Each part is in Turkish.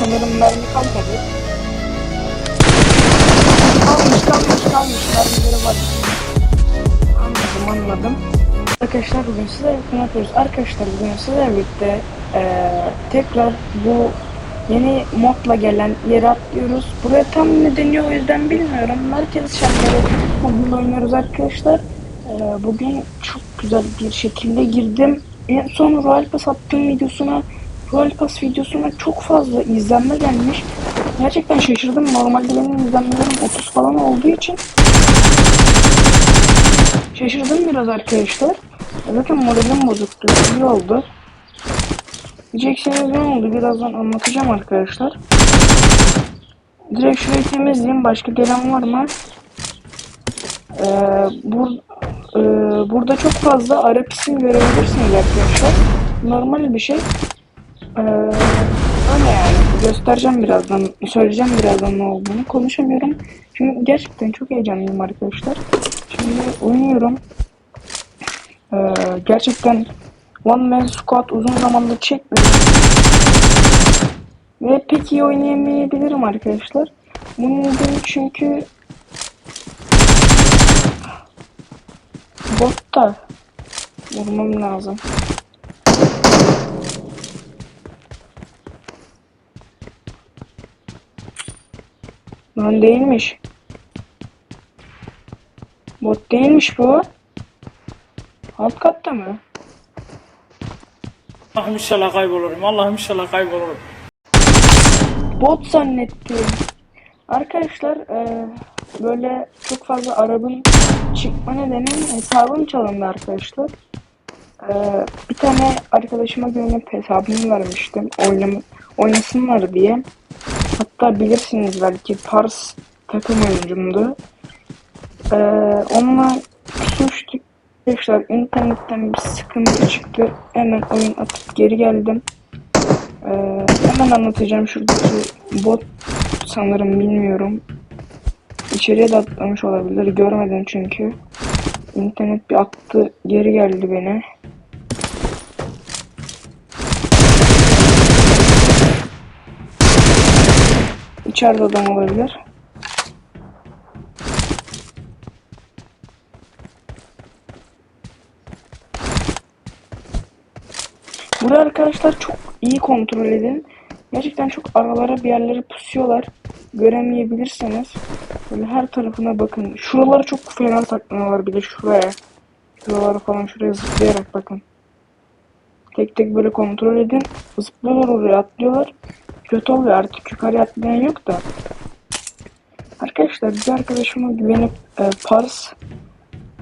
sanırım mermi kalmadı. Kalmış kalmış kalmış mermileri var. Anladım anladım. Arkadaşlar bugün size ne yapıyoruz? Arkadaşlar bugün sizlerle birlikte eee, tekrar bu yeni modla gelen yere atlıyoruz. Buraya tam ne deniyor o yüzden bilmiyorum. Merkez şartları modunu oynuyoruz arkadaşlar. Eee, bugün çok güzel bir şekilde girdim. En son Royal Pass attığım videosuna Royal Pass videosuna çok fazla izlenme gelmiş. Gerçekten şaşırdım. Normalde benim izlenmelerim 30 falan olduğu için Şaşırdım biraz arkadaşlar. Zaten moralim bozuktu. İyi oldu. Diyeceksiniz ne oldu? Birazdan anlatacağım arkadaşlar. Direkt şurayı temizleyeyim. Başka gelen var mı? Ee, bur e, burada çok fazla Arap isim görebilirsiniz arkadaşlar. Normal bir şey. Ee, yani. Göstereceğim birazdan. Söyleyeceğim birazdan ne olduğunu. Konuşamıyorum. Çünkü gerçekten çok heyecanlıyım arkadaşlar. Şimdi oynuyorum. Ee, gerçekten One Man Squad uzun zamandır çekmedim. Ve pek iyi oynayamayabilirim arkadaşlar. Bunun nedeni çünkü botta vurmam lazım. Lan değilmiş. Bot değilmiş bu. Alt katta mı? Allah'ım inşallah kaybolurum. Allah'ım inşallah kaybolurum. Bot zannettim. Arkadaşlar e, böyle çok fazla arabın çıkma nedeni hesabım çalındı arkadaşlar. E, bir tane arkadaşıma güvenip hesabımı vermiştim oynam oynasınlar diye. Hatta bilirsiniz belki Pars takım oyuncumdu. E, onunla suçtuk. Arkadaşlar internetten bir sıkıntı çıktı. Hemen oyun atıp geri geldim. Ee, hemen anlatacağım şuradaki bot sanırım bilmiyorum. İçeriye de atlamış olabilir. Görmedim çünkü. İnternet bir attı geri geldi beni. İçeride adam olabilir. Buraya arkadaşlar çok iyi kontrol edin. Gerçekten çok aralara bir yerlere pusuyorlar. Göremeyebilirseniz. Böyle her tarafına bakın. Şuralara çok fena saklanıyorlar bir de şuraya. Şuralara falan şuraya zıplayarak bakın. Tek tek böyle kontrol edin. Zıplıyorlar oraya atlıyorlar. Kötü oluyor artık yukarı atlayan yok da. Arkadaşlar bir arkadaşıma güvenip e, Pars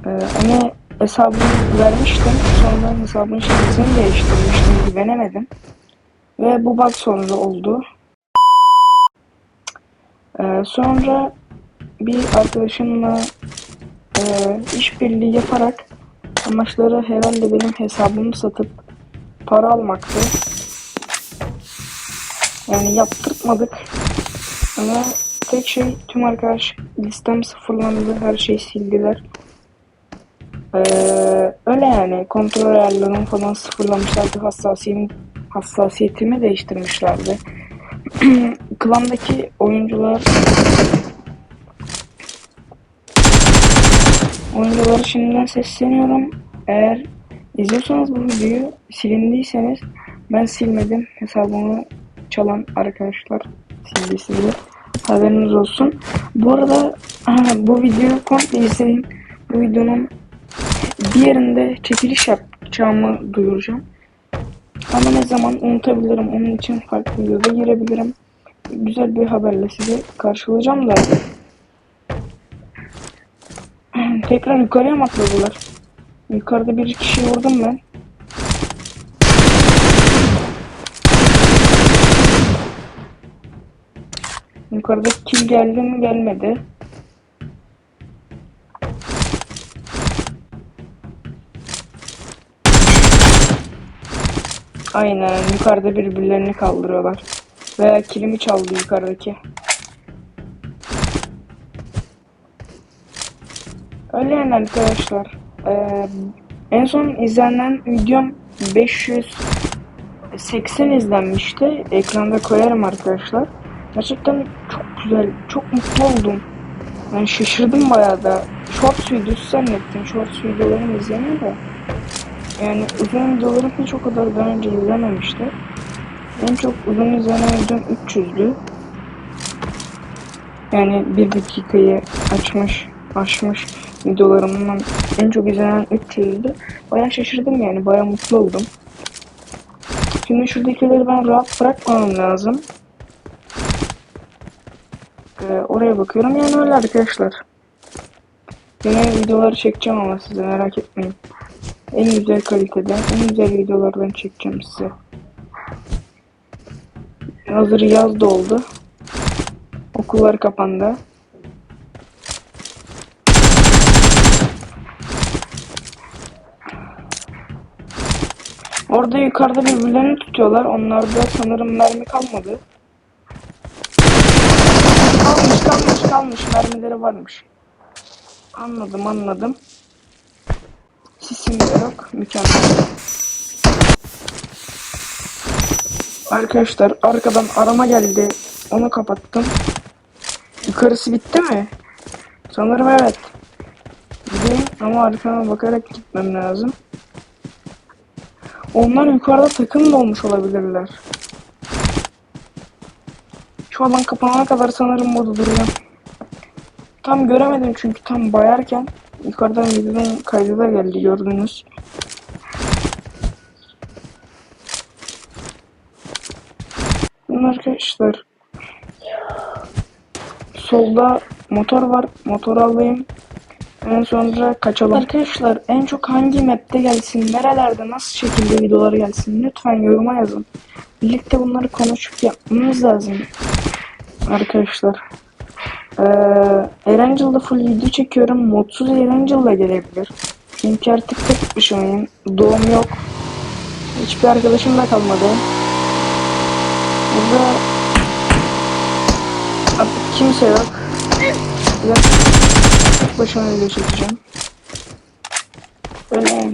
e, ona hesabımı vermiştim. Sonra hesabın şifresini değiştirmiştim. Güvenemedim. Ve bu bug sonucu oldu. Ee, sonra bir arkadaşımla e, işbirliği yaparak amaçları herhalde benim hesabımı satıp para almaktı. Yani yaptırtmadık. Ama tek şey tüm arkadaş listem sıfırlandı. Her şeyi sildiler. Ee, öyle yani kontrol ayarlarımı falan sıfırlamışlardı hassasiyetim, hassasiyetimi değiştirmişlerdi. Klandaki oyuncular oyunculara şimdiden sesleniyorum. Eğer izliyorsanız bu videoyu silindiyseniz ben silmedim. Hesabımı çalan arkadaşlar sizi. Haberiniz olsun. Bu arada bu videoyu komple izleyin. Bu videonun Diğerinde çekiliş yapacağımı duyuracağım. Ama ne zaman unutabilirim. Onun için farklı videoda girebilirim. Güzel bir haberle sizi karşılayacağım da. Tekrar yukarıya mı atladılar? Yukarıda bir kişi vurdum ben. Yukarıda kill geldi mi gelmedi. Aynen yukarıda birbirlerini kaldırıyorlar. Veya kilimi çaldı yukarıdaki. Öyle yani arkadaşlar. Ee, en son izlenen videom 500 80 izlenmişti. Ekranda koyarım arkadaşlar. Gerçekten çok güzel, çok mutlu oldum. Yani şaşırdım bayağı da. Shorts videosu zannettim. Shorts videolarını izlemiyor da. Yani uzun videolarım hiç o kadar daha önce izlememişti. En çok uzun izlenen videom 300'dü. Yani bir dakikayı açmış, aşmış videolarımdan en çok izlenen 300'dü. Bayağı şaşırdım yani, bayağı mutlu oldum. Şimdi şuradakileri ben rahat bırakmamam lazım. Ee, oraya bakıyorum yani öyle arkadaşlar. Yine videoları çekeceğim ama size merak etmeyin. En güzel kalitede, en güzel videolardan çekeceğim size. Hazır yaz da oldu. Okullar kapandı. Orada yukarıda birbirlerini tutuyorlar. Onlarda sanırım mermi kalmadı. Kalmış kalmış kalmış. Mermileri varmış. Anladım anladım. Sisim yok. Mükemmel. Arkadaşlar arkadan arama geldi. Onu kapattım. Yukarısı bitti mi? Sanırım evet. Gideyim ama arkama bakarak gitmem lazım. Onlar yukarıda takım da olmuş olabilirler. Şu alan kapanana kadar sanırım burada duracağım. Tam göremedim çünkü tam bayarken yukarıdan videonun kaydı da geldi gördünüz. Bunun arkadaşlar solda motor var. Motoru alayım. En sonra kaçalım. Arkadaşlar en çok hangi map'te gelsin, nerelerde, nasıl şekilde videolar gelsin lütfen yoruma yazın. Birlikte bunları konuşup yapmamız lazım. Arkadaşlar. Ee, Erangel'da full video çekiyorum. Modsuz Erangel'da gelebilir. Çünkü artık tek başımayım. Doğum yok. Hiçbir arkadaşım da kalmadı. Burada artık kimse yok. Biraz başıma video çekeceğim. Öyle.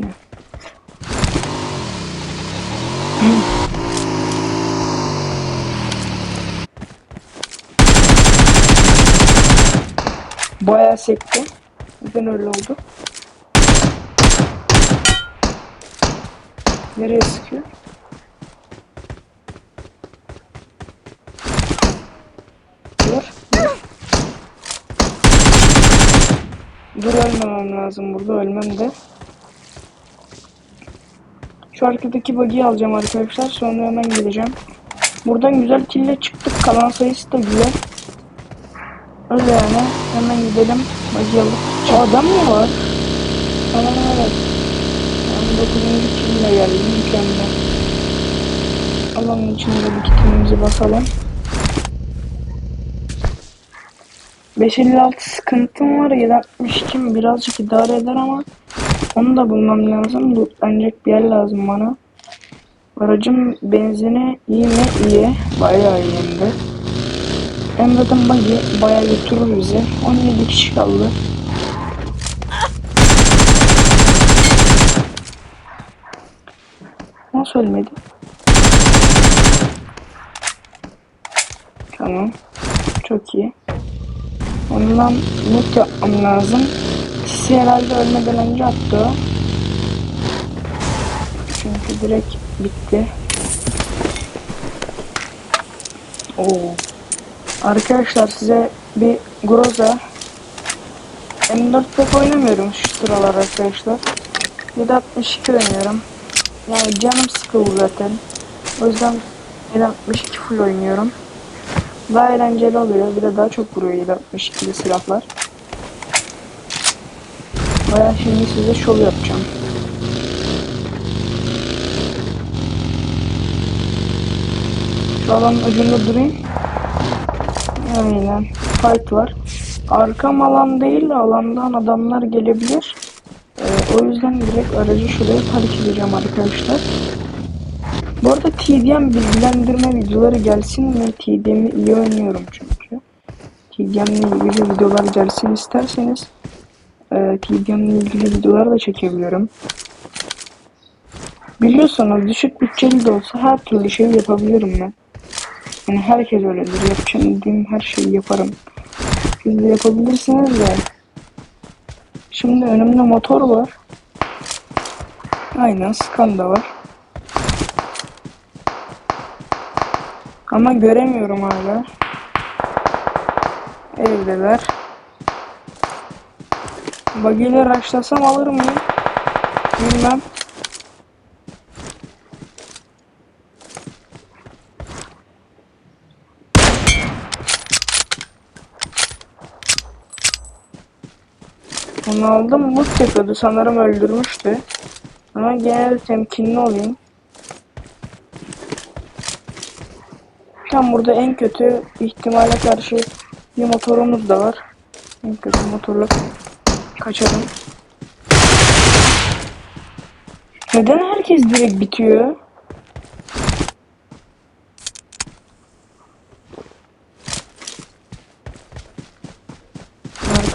Bayağı sekti. Neden öyle oldu? Nereye sıkıyor? Dur. Dur. Ölmemem lazım burada ölmem de. Şu arkadaki buggy'i alacağım arkadaşlar. Sonra hemen geleceğim. Buradan güzel kille çıktık. Kalan sayısı da güzel. Öyle yani. Hemen gidelim. Aa, adam mı var? Tamam evet. Ben 9. kille geldim. Mükemmel. Alanın içinde bir kitimizi basalım. 556 sıkıntım var. 762 birazcık idare eder ama onu da bulmam lazım. Lootlanacak bir yer lazım bana. Aracın benzini iyi mi? İyi. Bayağı iyi hem de. Emre'den buggy bayağı götürür bizi. 17 kişi kaldı. Nasıl ölmedi? Tamam. Çok iyi. Ondan loot yapmam lazım. Sisi herhalde ölmeden önce attı. Çünkü direkt bitti. Oo. Arkadaşlar size bir Groza M4 pek oynamıyorum şu sıralar arkadaşlar. 762 oynuyorum. Yani canım sıkıldı zaten. O yüzden 762 full oynuyorum. Daha eğlenceli oluyor. Bir de daha çok vuruyor 762'li silahlar. Baya şimdi size şov yapacağım. Şu alanın ucunda durayım. Aynen. Fight var. Arkam alan değil alandan adamlar gelebilir. Ee, o yüzden direkt aracı şuraya park edeceğim arkadaşlar. Bu arada TDM bilgilendirme videoları gelsin mi? TDM'i iyi oynuyorum çünkü. TDM'le ilgili videolar gelsin isterseniz e, TDM'le ilgili videolar da çekebiliyorum. Biliyorsunuz düşük bütçeli de olsa her türlü şey yapabilirim ben. Yani herkes öyledir. Yapacağım dediğim her şeyi yaparım. Siz de yapabilirsiniz de. Şimdi önümde motor var. Aynen skan da var. Ama göremiyorum hala. Evdeler. Bagiyle raşlasam alır mıyım? Bilmem. Aldım. Mut yapıyordu. Sanırım öldürmüştü. Ama genel temkinli olayım. Tam burada en kötü ihtimale karşı bir motorumuz da var. En kötü motorla kaçalım. Neden herkes direkt bitiyor?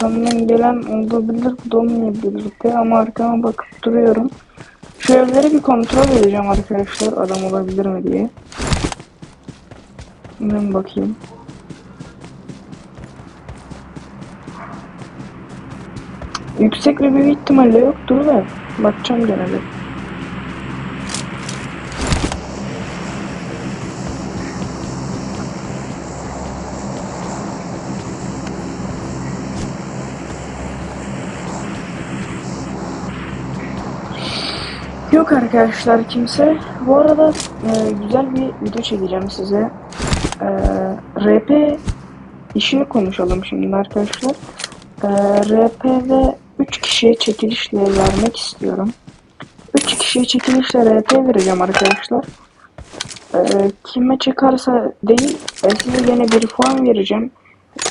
Arkamdan gelen olabilir, olmayabilir de ama arkama bakıp duruyorum. Şu evleri bir kontrol edeceğim arkadaşlar adam olabilir mi diye. Hemen bakayım. Yüksek bir büyük ihtimalle yoktur da bakacağım gene de. Yok arkadaşlar kimse. Bu arada e, güzel bir video çekeceğim size. E, RP işini konuşalım şimdi arkadaşlar. E, RP'de 3 kişiye çekilişle vermek istiyorum. 3 kişiye çekilişle RP vereceğim arkadaşlar. E, kime çıkarsa değil, e, size gene bir puan vereceğim.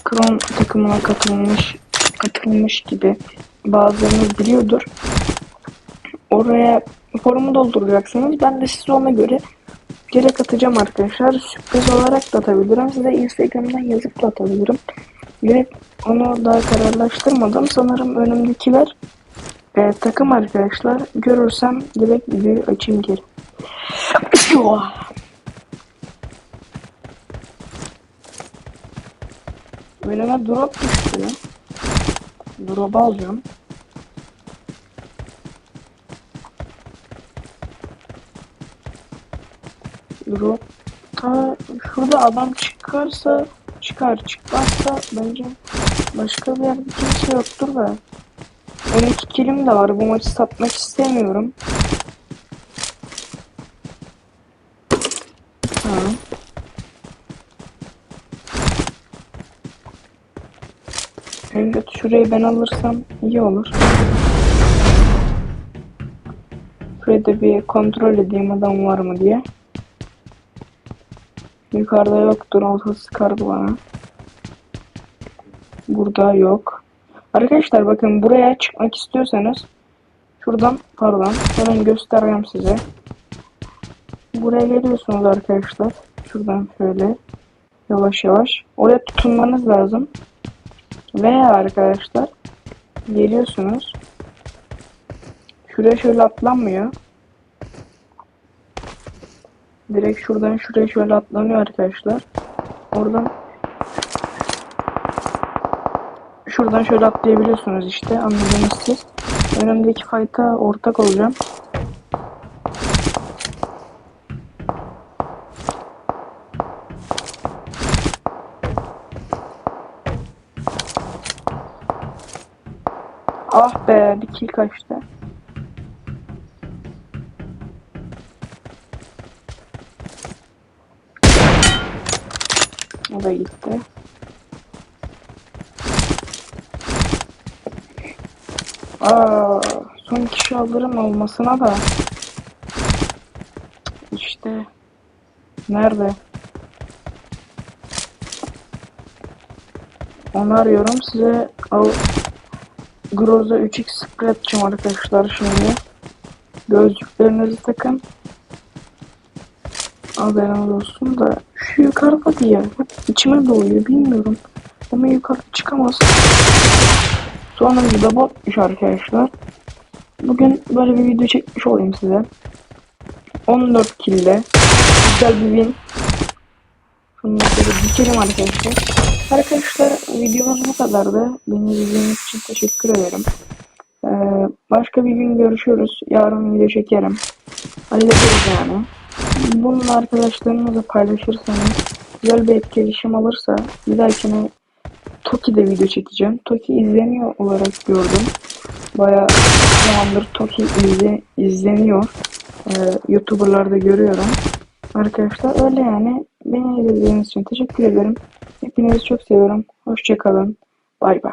Kron takımına katılmış katılmış gibi bazılarınız biliyordur. Oraya forumu dolduracaksınız. Ben de size ona göre direkt atacağım arkadaşlar. Sürpriz olarak da atabilirim. Size Instagram'dan yazıp da atabilirim. Direkt onu daha kararlaştırmadım. Sanırım önümdekiler e, takım arkadaşlar. Görürsem direkt videoyu açayım geri. Önüme drop düştü. Drop'u alacağım. Drop. Ha, şurada adam çıkarsa çıkar. Çıkmazsa bence başka bir yerde kimse yoktur da. Benim iki kilim de var. Bu maçı satmak istemiyorum. Ha. En kötü şurayı ben alırsam iyi olur. Şurayı da bir kontrol edeyim adam var mı diye. Yukarıda yoktur. Olsa sıkardı bana. Burada yok. Arkadaşlar bakın buraya çıkmak istiyorsanız şuradan pardon hemen göstereceğim size. Buraya geliyorsunuz arkadaşlar. Şuradan şöyle yavaş yavaş. Oraya tutunmanız lazım. Veya arkadaşlar geliyorsunuz. Şuraya şöyle atlanmıyor. Direkt şuradan şuraya şöyle atlanıyor arkadaşlar. Oradan şuradan şöyle atlayabiliyorsunuz işte anladınız siz. Önümdeki fight'a ortak olacağım. Ah be bir kill kaçtı. O da gitti. Aa, son kişi alırım olmasına da. İşte. Nerede? Onu arıyorum. Size al Groza 3x sprey atacağım arkadaşlar şimdi. Gözlüklerinizi takın. Haberiniz olsun da şu yukarıda diye hep içime doğuyor bilmiyorum. Ama yukarı çıkamaz. Sonuncu da botmuş arkadaşlar. Bugün böyle bir video çekmiş olayım size. 14 kille güzel bir win. Şöyle dikelim arkadaşlar. Arkadaşlar videomuz bu kadardı. Beni izlediğiniz için teşekkür ederim. Ee, başka bir gün görüşürüz. Yarın video çekerim. Hallederiz yani. Bunu arkadaşlarınızla paylaşırsanız güzel bir etkileşim alırsa bir dahakine Toki'de video çekeceğim. Toki izleniyor olarak gördüm. Bayağı zamandır Toki izle, izleniyor. Ee, YouTuber'larda görüyorum. Arkadaşlar öyle yani. Beni izlediğiniz için teşekkür ederim. Hepinizi çok seviyorum. Hoşçakalın. Bay bay.